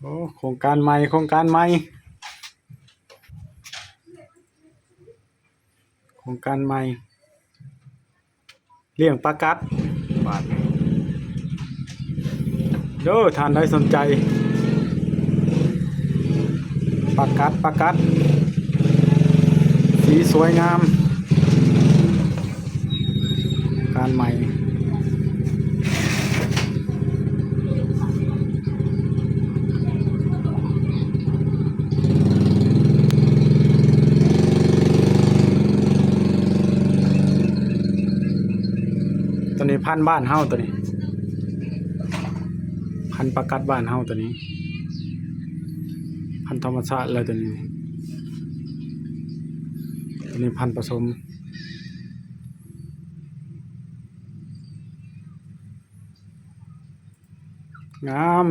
โอ้โครงการใหม่โครงการใหม่โครงการใหม่เลี้ยงปลากัดบาทเด้อท่านใดสนใจปลากัดปลากัด สีสวยงาม การใหม่ ตัวนี้พันบ้านเฮาตัวนี้ พันประกัดบ้านเฮาตัวนี้ พันธรรมชาติเลยตัวนี้ ตัวนี้พันผสมงาม